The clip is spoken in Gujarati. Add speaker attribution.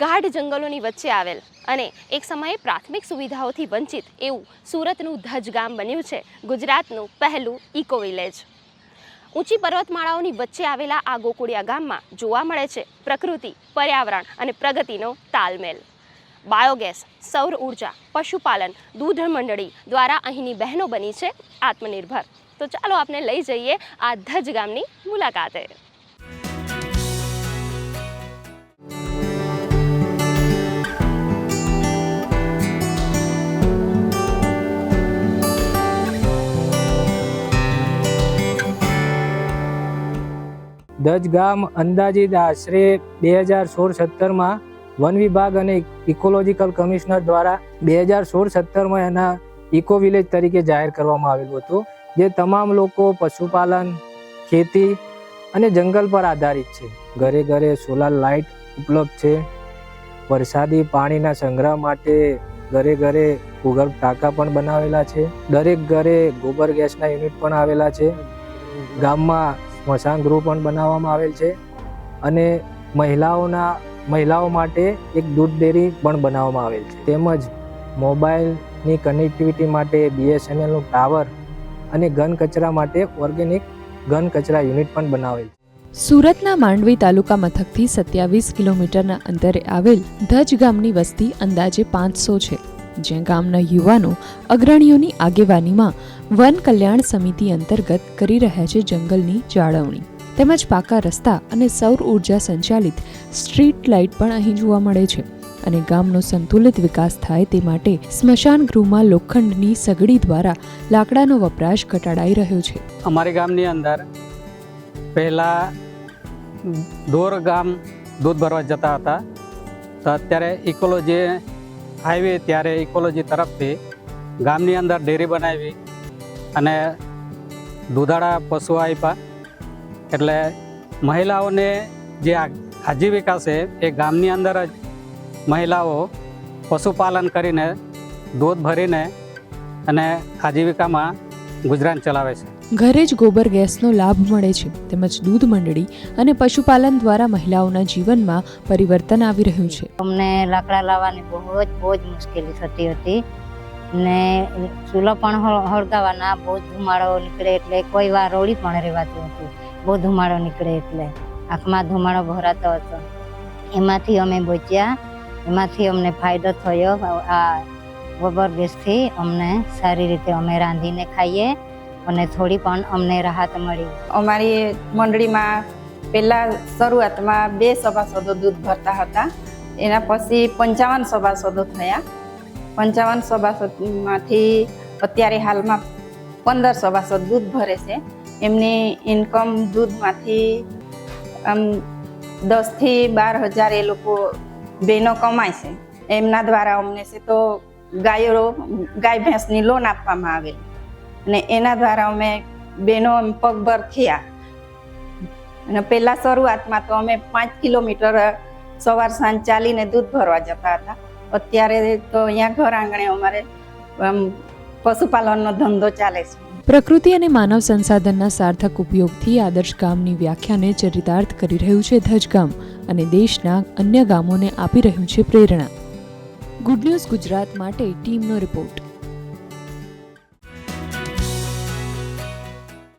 Speaker 1: ગાઢ જંગલોની વચ્ચે આવેલ અને એક સમયે પ્રાથમિક સુવિધાઓથી વંચિત એવું સુરતનું ધજ ગામ બન્યું છે, ગુજરાતનું પહેલું ઇકો વિલેજ. ઊંચી પર્વતમાળાઓની વચ્ચે આવેલા આ ગોકુળિયા ગામમાં જોવા મળે છે પ્રકૃતિ, પર્યાવરણ અને પ્રગતિનો તાલમેલ. બાયોગેસ, સૌર ઊર્જા, પશુપાલન દૂધ મંડળી દ્વારા અહીંની બહેનો બની છે આત્મનિર્ભર. તો ચાલો આપને લઈ જઈએ આ ધજ ગામની મુલાકાતે.
Speaker 2: દજ ગામ અંદાજિત આશરે બે હજાર સોળ સત્તરમાં વન વિભાગ અને ઇકોલોજીકલ કમિશનર દ્વારા બે હજાર સોળ સત્તરમાં એના ઇકો વિલેજ તરીકે જાહેર કરવામાં આવેલું હતું, જે તમામ લોકો, પશુપાલન, ખેતી અને જંગલ પર આધારિત છે. ઘરે ઘરે સોલાર લાઇટ ઉપલબ્ધ છે. વરસાદી પાણીના સંગ્રહ માટે ઘરે ઘરે ભૂગર્ભ ટાંકા પણ બનાવેલા છે. દરેક ઘરે ગોબર ગેસના યુનિટ પણ આવેલા છે. ગામમાં સ્મશાન ગૃહ પણ બનાવવામાં આવેલ છે અને મહિલાઓના, મહિલાઓ માટે એક દૂધ ડેરી પણ બનાવવામાં આવેલ છે. તેમજ મોબાઈલની કનેક્ટિવિટી માટે બીએસએનએલનું ટાવર અને ઘન કચરા માટે ઓર્ગેનિક ઘન કચરા યુનિટ પણ બનાવેલ છે.
Speaker 3: સુરતના માંડવી તાલુકા મથકથી સત્યાવીસ કિલોમીટરના અંતરે આવેલ ધજ ગામની વસ્તી અંદાજે પાંચસો છે. જ્યાં ગામના યુવાનો અગ્રણીઓની આગેવાનીમાં વન કલ્યાણ સમિતિ અંતર્ગત કરી રહ્યા છે જંગલની જાળવણી. તેમજ પાકા રસ્તા અને સૌર ઊર્જા સંચાલિત સ્ટ્રીટ લાઇટ પણ અહીં જોવા મળે છે અને ગામનો સંતુલિત વિકાસ થાય તે માટે સ્મશાન ગૃહમાં લોખંડની સગડી દ્વારા લાકડાનો વપરાશ ઘટાડાઈ રહ્યો છે.
Speaker 4: અમારી ગામની અંદર પહેલાં દોર ગામ દૂધ ભરવા જતા હતા. તો અત્યારે ઇકોલોજી હાઈવે ત્યારે ઇકોલોજી તરફથી ગામની અંદર ડેરી બનાવી અને દૂધાળા પશુ આપ્યા એટલે મહિલાઓને જે આજીવિકા છે એ ગામની અંદર જ મહિલાઓ પશુપાલન કરીને દૂધ ભરીને અને આજીવિકામાં ગુજરાન ચલાવે છે.
Speaker 3: ઘરે જ ગોબર ગેસનો લાભ મળે છે તેમજ દૂધ મંડળી અને પશુપાલન દ્વારા મહિલાઓના જીવનમાં પરિવર્તન આવી રહ્યું છે.
Speaker 5: અમને લાકડા લાવવાની બહુ જ બહુ જ મુશ્કેલી થતી હતી ને ચૂલો પણ હળગાવાના બહુ ધુમાડો નીકળે એટલે કોઈ વાર રોળી પણ રહેવાતું હતું બહુ ધુમાડો નીકળે એટલે. આંખમાં ધુમાડો ભરાતો હતો. એમાંથી અમે બચ્યા એમાંથી અમને ફાયદો થયો આ ગોબર ગેસથી અમને સારી રીતે અમે રાંધીને ખાઈએ અને થોડી પણ અમને રાહત મળી.
Speaker 6: અમારી મંડળીમાં પહેલાં શરૂઆતમાં બે સભાસદો દૂધ ભરતા હતા. એના પછી પંચાવન સભાસદો થયા. પંચાવન સભાસદમાંથી અત્યારે હાલમાં પંદર સભાસદ દૂધ ભરે છે. એમની ઇન્કમ દૂધમાંથી આમ દસથી બાર હજાર એ લોકો બહેનો કમાય છે. એમના દ્વારા અમને છે તો ગાયો ગાય ભેંસની લોન આપવામાં આવેલી. અને એના દ્વારા અમે બહેનો પગભર થયા. અને પહેલાં શરૂઆતમાં તો અમે પાંચ કિલોમીટર સવાર સાંજ ચાલીને દૂધ ભરવા જતા હતા. અત્યારે તો અહીંયા ઘર આંગણે અમારે પશુપાલનનો ધંધો ચાલે છે.
Speaker 3: પ્રકૃતિ અને માનવ સંસાધનના સાર્થક ઉપયોગથી આદર્શ ગામની વ્યાખ્યાને ચરિતાર્થ કરી રહ્યું છે ધજ ગામ અને દેશના અન્ય ગામોને આપી રહ્યું છે પ્રેરણા. ગુડ ન્યૂઝ ગુજરાત માટે ટીમનો રિપોર્ટ